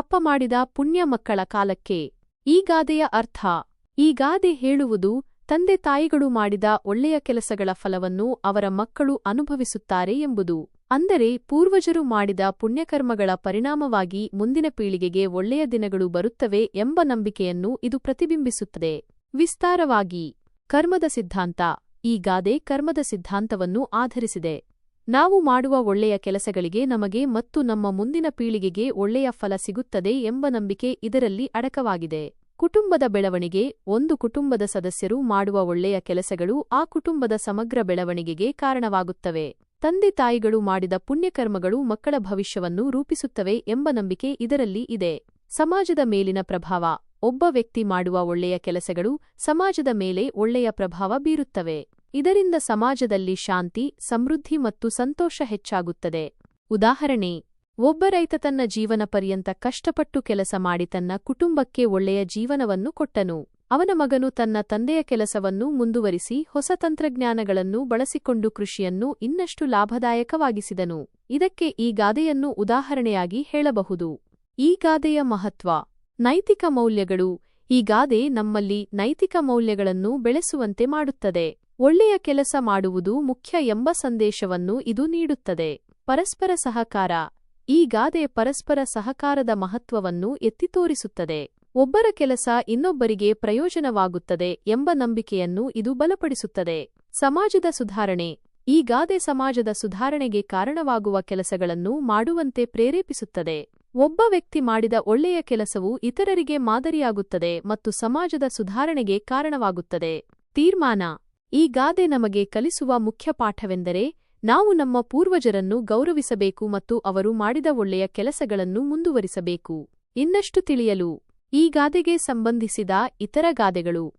ಅಪ್ಪ ಮಾಡಿದ ಪುಣ್ಯ ಮಕ್ಕಳ ಕಾಲಕ್ಕೆ ಈ ಗಾದೆಯ ಅರ್ಥ. ಈ ಗಾದೆ ಹೇಳುವುದು ತಂದೆ ತಾಯಿಗಳು ಮಾಡಿದ ಒಳ್ಳೆಯ ಕೆಲಸಗಳ ಫಲವನ್ನು ಅವರ ಮಕ್ಕಳು ಅನುಭವಿಸುತ್ತಾರೆ ಎಂಬುದು. ಅಂದರೆ ಪೂರ್ವಜರು ಮಾಡಿದ ಪುಣ್ಯಕರ್ಮಗಳ ಪರಿಣಾಮವಾಗಿ ಮುಂದಿನ ಪೀಳಿಗೆಗೆ ಒಳ್ಳೆಯ ದಿನಗಳು ಬರುತ್ತವೆ ಎಂಬ ನಂಬಿಕೆಯನ್ನು ಇದು ಪ್ರತಿಬಿಂಬಿಸುತ್ತದೆ. ವಿಸ್ತಾರವಾಗಿ. ಕರ್ಮದ ಸಿದ್ಧಾಂತ. ಈ ಗಾದೆ ಕರ್ಮದ ಸಿದ್ಧಾಂತವನ್ನು ಆಧರಿಸಿದೆ. ನಾವು ಮಾಡುವ ಒಳ್ಳೆಯ ಕೆಲಸಗಳಿಗೆ ನಮಗೆ ಮತ್ತು ನಮ್ಮ ಮುಂದಿನ ಪೀಳಿಗೆಗೆ ಒಳ್ಳೆಯ ಫಲ ಸಿಗುತ್ತದೆ ಎಂಬ ನಂಬಿಕೆ ಇದರಲ್ಲಿ ಅಡಕವಾಗಿದೆ. ಕುಟುಂಬದ ಬೆಳವಣಿಗೆ, ಒಂದು ಕುಟುಂಬದ ಸದಸ್ಯರು ಮಾಡುವ ಒಳ್ಳೆಯ ಕೆಲಸಗಳು ಆ ಕುಟುಂಬದ ಸಮಗ್ರ ಬೆಳವಣಿಗೆಗೆ ಕಾರಣವಾಗುತ್ತವೆ. ತಂದೆ ತಾಯಿಗಳು ಮಾಡಿದ ಪುಣ್ಯಕರ್ಮಗಳು ಮಕ್ಕಳ ಭವಿಷ್ಯವನ್ನು ರೂಪಿಸುತ್ತವೆ ಎಂಬ ನಂಬಿಕೆ ಇದರಲ್ಲಿ ಇದೆ. ಸಮಾಜದ ಮೇಲಿನ ಪ್ರಭಾವ, ಒಬ್ಬ ವ್ಯಕ್ತಿ ಮಾಡುವ ಒಳ್ಳೆಯ ಕೆಲಸಗಳು ಸಮಾಜದ ಮೇಲೆ ಒಳ್ಳೆಯ ಪ್ರಭಾವ ಬೀರುತ್ತವೆ. ಇದರಿಂದ ಸಮಾಜದಲ್ಲಿ ಶಾಂತಿ, ಸಮೃದ್ಧಿ ಮತ್ತು ಸಂತೋಷ ಹೆಚ್ಚಾಗುತ್ತದೆ. ಉದಾಹರಣೆ, ಒಬ್ಬ ರೈತ ತನ್ನ ಜೀವನ ಪರ್ಯಂತ ಕಷ್ಟಪಟ್ಟು ಕೆಲಸ ಮಾಡಿ ತನ್ನ ಕುಟುಂಬಕ್ಕೆ ಒಳ್ಳೆಯ ಜೀವನವನ್ನು ಕೊಟ್ಟನು. ಅವನ ಮಗನು ತನ್ನ ತಂದೆಯ ಕೆಲಸವನ್ನು ಮುಂದುವರಿಸಿ ಹೊಸ ತಂತ್ರಜ್ಞಾನಗಳನ್ನು ಬಳಸಿಕೊಂಡು ಕೃಷಿಯನ್ನು ಇನ್ನಷ್ಟು ಲಾಭದಾಯಕವಾಗಿಸಿದನು. ಇದಕ್ಕೆ ಈ ಗಾದೆಯನ್ನು ಉದಾಹರಣೆಯಾಗಿ ಹೇಳಬಹುದು. ಈ ಗಾದೆಯ ಮಹತ್ವ, ನೈತಿಕ ಮೌಲ್ಯಗಳು. ಈ ಗಾದೆ ನಮ್ಮಲ್ಲಿ ನೈತಿಕ ಮೌಲ್ಯಗಳನ್ನು ಬೆಳೆಸುವಂತೆ ಮಾಡುತ್ತದೆ. ಒಳ್ಳೆಯ ಕೆಲಸ ಮಾಡುವುದು ಮುಖ್ಯ ಎಂಬ ಸಂದೇಶವನ್ನು ಇದು ನೀಡುತ್ತದೆ. ಪರಸ್ಪರ ಸಹಕಾರ. ಈ ಗಾದೆ ಪರಸ್ಪರ ಸಹಕಾರದ ಮಹತ್ವವನ್ನು ಎತ್ತಿ ತೋರಿಸುತ್ತದೆ. ಒಬ್ಬರ ಕೆಲಸ ಇನ್ನೊಬ್ಬರಿಗೆ ಪ್ರಯೋಜನವಾಗುತ್ತದೆ ಎಂಬ ನಂಬಿಕೆಯನ್ನು ಇದು ಬಲಪಡಿಸುತ್ತದೆ. ಸಮಾಜದ ಸುಧಾರಣೆ. ಈ ಗಾದೆ ಸಮಾಜದ ಸುಧಾರಣೆಗೆ ಕಾರಣವಾಗುವ ಕೆಲಸಗಳನ್ನು ಮಾಡುವಂತೆ ಪ್ರೇರೇಪಿಸುತ್ತದೆ. ಒಬ್ಬ ವ್ಯಕ್ತಿ ಮಾಡಿದ ಒಳ್ಳೆಯ ಕೆಲಸವು ಇತರರಿಗೆ ಮಾದರಿಯಾಗುತ್ತದೆ ಮತ್ತು ಸಮಾಜದ ಸುಧಾರಣೆಗೆ ಕಾರಣವಾಗುತ್ತದೆ. ತೀರ್ಮಾನ. ಈ ಗಾದೆ ನಮಗೆ ಕಲಿಸುವ ಮುಖ್ಯ ಪಾಠವೆಂದರೆ ನಾವು ನಮ್ಮ ಪೂರ್ವಜರನ್ನು ಗೌರವಿಸಬೇಕು ಮತ್ತು ಅವರು ಮಾಡಿದ ಒಳ್ಳೆಯ ಕೆಲಸಗಳನ್ನು ಮುಂದುವರಿಸಬೇಕು. ಇನ್ನಷ್ಟು ತಿಳಿಯಲು ಈ ಗಾದೆಗೆ ಸಂಬಂಧಿಸಿದ ಇತರ ಗಾದೆಗಳು.